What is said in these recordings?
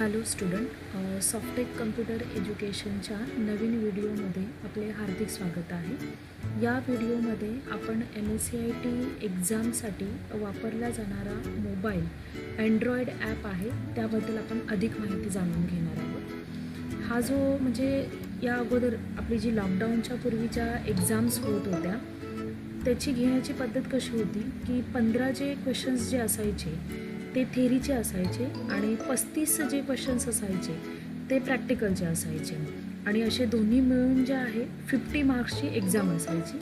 Hello student Softech computer एज्युकेशनच्या नवीन व्हिडिओमध्ये आपले हार्दिक स्वागत आहे. या व्हिडिओमध्ये आपण M S C I T एक्झामसाठी वापरला जाणारा मोबाईल अँड्रॉईड ॲप आहे त्याबद्दल आपण अधिक माहिती जाणून घेणार आहोत. हा जो म्हणजे या अगोदर आपली जी लॉकडाऊनच्या पूर्वीच्या एक्झाम्स होत होत्या त्याची घेण्याची पद्धत कशी होती की पंधरा जे क्वेश्चन्स जे असायचे ते थेरीचे असायचे आणि पस्तीस जे क्वेश्चन्स असायचे ते प्रॅक्टिकलचे असायचे. आणि असे दोन्ही मिळून जे आहे फिफ्टी मार्क्सची एक्झाम असायची.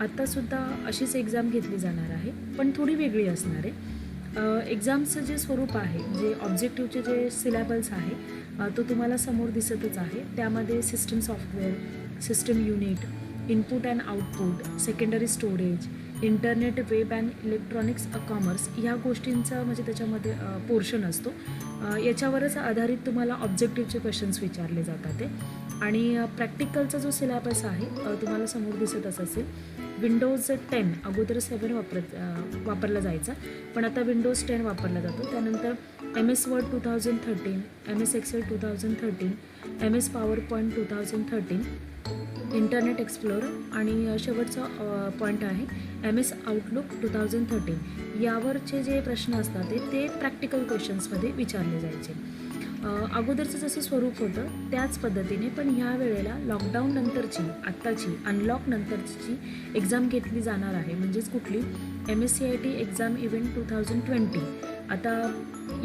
आत्तासुद्धा अशीच एक्झाम घेतली जाणार आहे पण थोडी वेगळी असणार आहे. एक्झामचं जे स्वरूप आहे जे ऑब्जेक्टिव्हचे जे सिलेबल्स आहे तो तुम्हाला समोर दिसतच आहे. त्यामध्ये system software system unit input and output secondary storage internet web and electronics commerce ह्या गोष्टींचा म्हणजे त्याच्यामध्ये पोर्शन असतो. याच्यावरच आधारित तुम्हाला ऑब्जेक्टिव्हचे क्वेश्चन्स विचारले जातात ते. आणि प्रॅक्टिकलचा जो सिलॅबस आहे तुम्हाला समोर दिसत असेल विंडोज टेन अगोदर सेवन वापरत वापरला जायचा. पण आता विंडोज टेन वापरला जातो. त्यानंतर M S Word two thousand thirteen M S Excel two thousand thirteen M S PowerPoint two thousand thirteen Internet Explorer आणि शेवटचा पॉईंट आहे M S Outlook two thousand thirteen यावरचे जे प्रश्न असतात ते ते प्रॅक्टिकल क्वेश्चन्समध्ये विचारले जायचे. अगोदरचं जसं स्वरूप होतं त्याच पद्धतीने पण ह्या वेळेला लॉकडाऊन नंतरची आत्ताची अनलॉक नंतरची एक्झाम घेतली जाणार आहे. म्हणजेच कुठली? M S C I T exam event two thousand twenty आता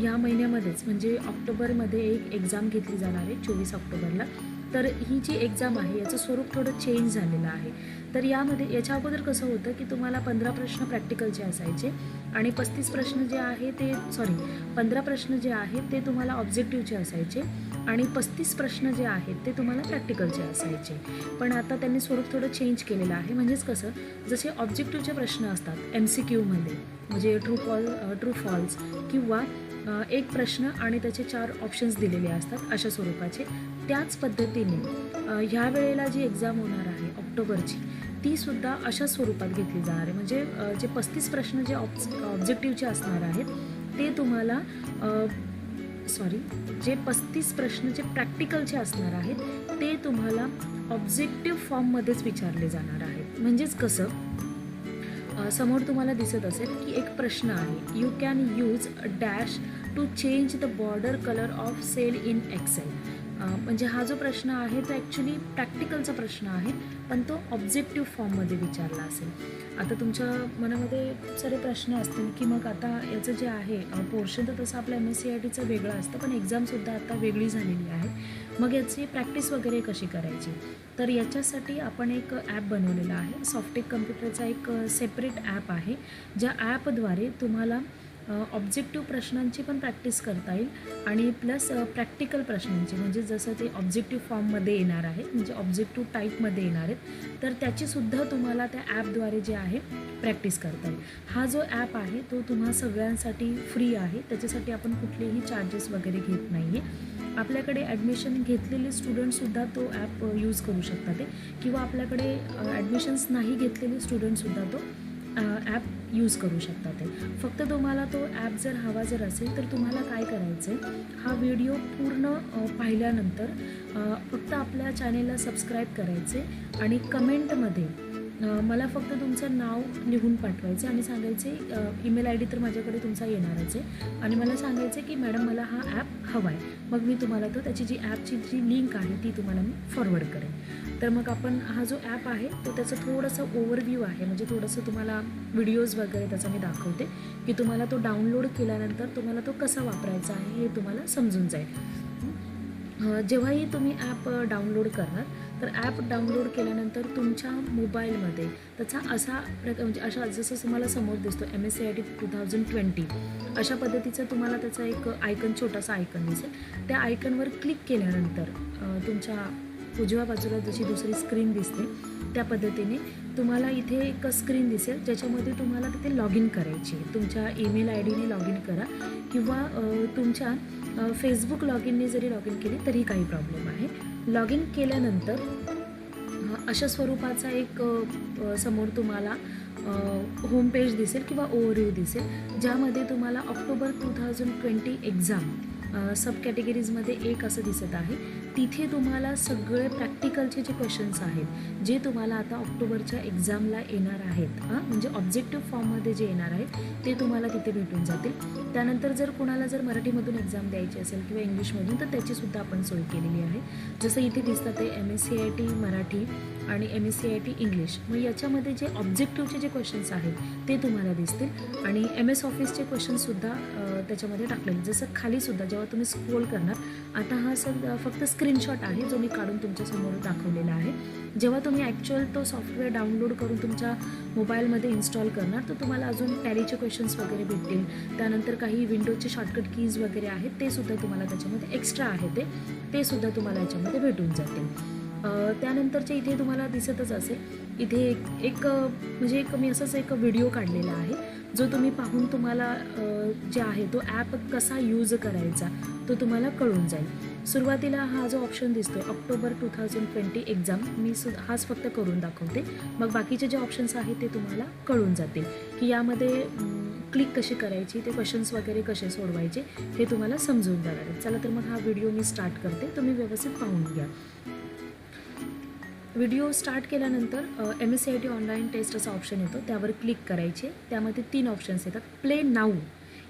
या महिन्यामध्येच म्हणजे ऑक्टोबरमध्ये एक एक्झाम घेतली जाणार आहे चोवीस ऑक्टोबरला. तर ही जी एक्झाम आहे याचं स्वरूप थोडं चेंज झालेलं आहे. तर यामध्ये याच्या अगोदर कसं होतं की तुम्हाला पंधरा प्रश्न प्रॅक्टिकलचे असायचे आणि पस्तीस प्रश्न जे आहे ते सॉरी पंधरा प्रश्न जे आहेत ते तुम्हाला ऑब्जेक्टिव्हचे असायचे आणि पस्तीस प्रश्न जे आहेत ते तुम्हाला प्रॅक्टिकलचे असायचे. पण आता त्यांनी स्वरूप थोडं चेंज केलेलं आहे. म्हणजेच कसं जसे ऑब्जेक्टिव्हचे प्रश्न असतात एम सी क्यूमध्ये म्हणजे ट्रू फॉल ट्रू फॉल्स किंवा एक प्रश्न आणि त्याचे चार ऑप्शन्स दिलेले असतात अशा स्वरूपाचे. त्याच पद्धतीने ह्या वेळेला जी एक्झाम होणार आहे ऑक्टोबरची तीसुद्धा अशा स्वरूपात घेतली जाणार आहे. म्हणजे जे पस्तीस प्रश्न जे ऑब्ज ऑब्जेक्टिव्हचे असणार आहेत ते तुम्हाला सॉरी जे पस्तीस प्रश्न जे प्रॅक्टिकलचे असणार आहेत ते तुम्हाला ऑब्जेक्टिव्ह फॉर्ममध्येच विचारले जाणार आहेत. म्हणजेच कसं? समोर तुम्हाला दिसत असेल की एक प्रश्न आहे. You can use dash to change the border colour of cell in Excel म्हणजे हा जो प्रश्न आहे तो ॲक्च्युली प्रॅक्टिकलचा प्रश्न आहे पण तो ऑब्जेक्टिव्ह फॉर्ममध्ये विचारला असेल. आता तुमच्या मनामध्ये खूप सारे प्रश्न असतील की मग आता याचं जे आहे पोर्शन तर तसं आपलं एम एस सी आय टीचं वेगळं असतं पण एक्झामसुद्धा आता वेगळी झालेली आहे. मग याची प्रॅक्टिस वगैरे कशी करायची? तर याच्यासाठी आपण एक ॲप बनवलेला आहे. सॉफ्टेक कम्प्युटरचा एक सेपरेट ॲप आहे ज्या ॲपद्वारे तुम्हाला ऑब्जेक्टिव्ह प्रश्नांची पण प्रॅक्टिस करता येईल आणि प्लस प्रॅक्टिकल प्रश्नांची. म्हणजे जसं ते ऑब्जेक्टिव्ह फॉर्ममध्ये येणार आहे म्हणजे ऑब्जेक्टिव्ह टाईपमध्ये येणार आहेत तर त्याचीसुद्धा तुम्हाला त्या ॲपद्वारे जे आहे प्रॅक्टिस करता येईल. हा जो ॲप आहे तो तुम्हा सगळ्यांसाठी फ्री आहे. त्याच्यासाठी आपण कुठलेही चार्जेस वगैरे घेत नाही आहे आपल्याकडे ॲडमिशन घेतलेले स्टुडंटसुद्धा तो ॲप यूज करू शकतात ते. किंवा आपल्याकडे ॲडमिशन्स नाही घेतलेले स्टुडंटसुद्धा तो ॲप यूज करू शकतात ते. फक्त तुम्हाला तो ॲप जर हवा जर असेल तर तुम्हाला काय करायचं आहे हा व्हिडिओ पूर्ण पाहिल्यानंतर फक्त आपल्या चॅनेलला सबस्क्राईब करायचे आणि कमेंटमध्ये मला फक्त तुमचं नाव लिहून पाठवायचे आणि सांगायचे ईमेल आय डी तर माझ्याकडे तुमचा येणारच आहे. आणि मला सांगायचं की मॅडम मला हा ॲप हवा आहे मग मी तुम्हाला तो त्याची जी ॲपची जी लिंक आहे ती तुम्हाला मी फॉरवर्ड करेन. तर मग आपण हा जो ॲप आहे तो त्याचं थोडंसं ओव्हरव्ह्यू आहे. म्हणजे थोडंसं तुम्हाला व्हिडिओज वगैरे त्याचा मी दाखवते की तुम्हाला तो डाउनलोड केल्यानंतर तुम्हाला तो कसा वापरायचा आहे हे तुम्हाला समजून जाईल. जेव्हाही तुम्ही ॲप डाउनलोड करणार तर ॲप डाउनलोड केल्यानंतर तुमच्या मोबाईलमध्ये त्याचा असा प्रकार म्हणजे अशा जसं तुम्हाला समोर दिसतो M S C I T two thousand twenty अशा पद्धतीचा तुम्हाला त्याचा एक आयकन छोटासा आयकन दिसेल. त्या आयकनवर क्लिक केल्यानंतर तुमच्या उजव्या बाजूला जशी दुसरी स्क्रीन दिसते त्या पद्धतीने तुम्हाला इथे एक स्क्रीन दिसेल ज्याच्यामध्ये तुम्हाला तिथे लॉग इन करायची आहे. तुमच्या ईमेल आय डीने लॉग इन करा किंवा तुमच्या फेसबुक लॉग इनने जरी लॉग इन केली तरी काही प्रॉब्लेम आहे. लॉग इन केल्यानंतर अशा स्वरूपाचा एक समोर तुम्हाला होम पेज दिसेल किंवा ओव्हरव्ह्यू दिसेल ज्यामध्ये तुम्हाला October two thousand twenty exam sub कॅटेगरीजमध्ये एक असं दिसत आहे. तिथे तुम्हाला सगळे प्रॅक्टिकलचे जे क्वेश्चन्स आहेत जे तुम्हाला आता ऑक्टोबरच्या एक्झामला येणार आहेत हां? म्हणजे ऑब्जेक्टिव्ह फॉर्ममध्ये जे येणार आहेत ते तुम्हाला तिथे भेटून जातील. त्यानंतर जर कोणाला जर मराठीमधून एक्झाम द्यायची असेल किंवा इंग्लिशमधून तर त्याचीसुद्धा आपण सोय केलेली आहे. जसं इथे दिसतं ते M S C I T Marathi आणि M S C I T English मग याच्यामध्ये जे ऑब्जेक्टिव्हचे जे क्वेश्चन्स आहेत ते तुम्हाला दिसतील. आणि एम एस ऑफिसचे क्वेश्चन्ससुद्धा त्याच्यामध्ये टाकलेलं. जसं खालीसुद्धा जेव्हा तुम्ही स्क्रोल करणार आता हा सर फक्त स्क्रीनशॉट आहे जो मी काढून तुमच्यासमोर दाखवलेला आहे. जेव्हा तुम्ही ॲक्च्युअल तो सॉफ्टवेअर डाउनलोड करून तुमच्या मोबाईलमध्ये इन्स्टॉल करणार तर तुम्हाला अजून टॅलीचे क्वेश्चन्स वगैरे भेटतील. त्यानंतर काही विंडोजचे शॉर्टकट कीज वगैरे आहेत ते सुद्धा तुम्हाला त्याच्यामध्ये एक्स्ट्रा आहे ते. ते सुद्धा तुम्हाला याच्यामध्ये भेटून जातील. त्यानंतरचे त्यानंतरच्या इथे तुम्हाला दिसतच असेल इथे एक एक म्हणजे एक मी असंच एक व्हिडिओ काढलेला आहे. जो तुम्ही पाहून तुम्हाला जे आहे तो ॲप कसा यूज करायचा तो तुम्हाला कळून जाईल. सुरुवातीला हा जो ऑप्शन दिसतो October two thousand twenty exam मी सु हाच फक्त करून दाखवते. मग बाकीचे जे ऑप्शन्स आहेत ते तुम्हाला कळून जातील. की यामध्ये क्लिक कशी करायची ते क्वेश्चन्स वगैरे कसे सोडवायचे हे तुम्हाला समजून जाणार चला तर मग हा व्हिडिओ मी स्टार्ट करते. तुम्ही व्यवस्थित पाहून घ्या. व्हिडिओ स्टार्ट केल्यानंतर M S C I T online test असा ऑप्शन येतो. त्यावर क्लिक करायचे. त्यामध्ये तीन ऑप्शन्स येतात. प्ले नाऊ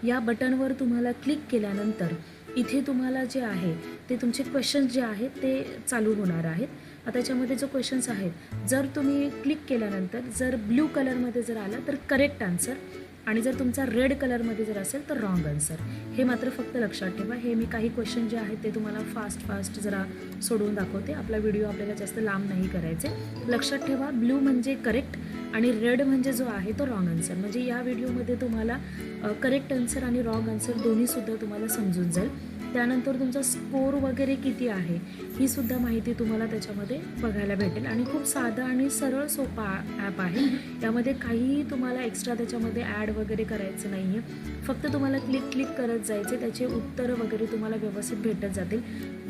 या बटनवर तुम्हाला क्लिक केल्यानंतर इथे तुम्हाला जे आहे ते तुमचे क्वेश्चन्स जे आहेत ते चालू होणार आहेत. आता त्याच्यामध्ये जो क्वेश्चन्स आहेत जर तुम्ही क्लिक केल्यानंतर जर ब्ल्यू कलरमध्ये जर आलं तर करेक्ट आन्सर आणि जर तुमचा रेड कलरमध्ये जर असेल तर रॉंग आन्सर हे मात्र फक्त लक्षात ठेवा. हे मी काही क्वेश्चन जे आहेत ते तुम्हाला फास्ट फास्ट जरा सोडवून दाखवते. आपला व्हिडिओ आपल्याला जास्त लांब नाही करायचे. लक्षात ठेवा ब्ल्यू म्हणजे करेक्ट आणि रेड म्हणजे जो आहे तो रॉंग आन्सर म्हणजे या व्हिडिओमध्ये तुम्हाला करेक्ट आन्सर आणि रॉंग आन्सर दोन्हीसुद्धा तुम्हाला समजून जाईल. त्यानंतर तुमचा स्कोर वगैरे किती आहे ही सुद्धा माहिती तुम्हाला त्याच्यामध्ये बघायला भेटेल. आणि खूप साधा आणि सरळ सोपा ॲप आहे. त्यामध्ये काहीही तुम्हाला एक्स्ट्रा त्याच्यामध्ये ॲड वगैरे करायचं नाही आहे फक्त तुम्हाला क्लिक क्लिक करत जायचे त्याचे उत्तरं वगैरे तुम्हाला व्यवस्थित भेटत जातील.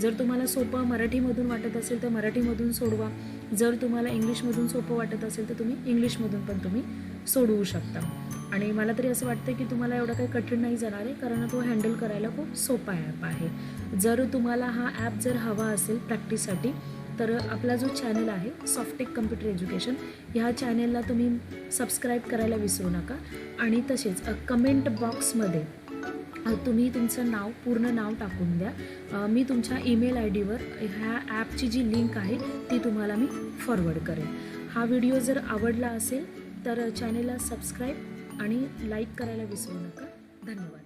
जर तुम्हाला सोपं मराठीमधून वाटत असेल तर मराठीमधून सोडवा. जर तुम्हाला इंग्लिशमधून सोपं वाटत असेल तर तुम्ही इंग्लिशमधून पण तुम्ही सोडवू शकता. आणि मला तरी असं वाटतं की तुम्हाला एवढं काही कठीण नाही जाणार आहे कारण तो हँडल करायला खूप सोपा ॲप आहे. जर तुम्हाला हा ॲप जर हवा असेल प्रॅक्टिससाठी तर आपला जो चॅनल आहे सॉफ्टेक कम्प्युटर एज्युकेशन ह्या चॅनेलला तुम्ही सबस्क्राईब करायला विसरू नका. आणि तसेच कमेंट बॉक्समध्ये तुम्ही तुमचं नाव पूर्ण नाव टाकून द्या. मी तुमच्या ईमेल आय डीवर ह्या ॲपची जी लिंक आहे ती तुम्हाला मी फॉरवर्ड करेन. हा व्हिडिओ जर आवडला असेल तर चॅनेलला सबस्क्राईब आणि लाईक करायला विसरू नका. धन्यवाद.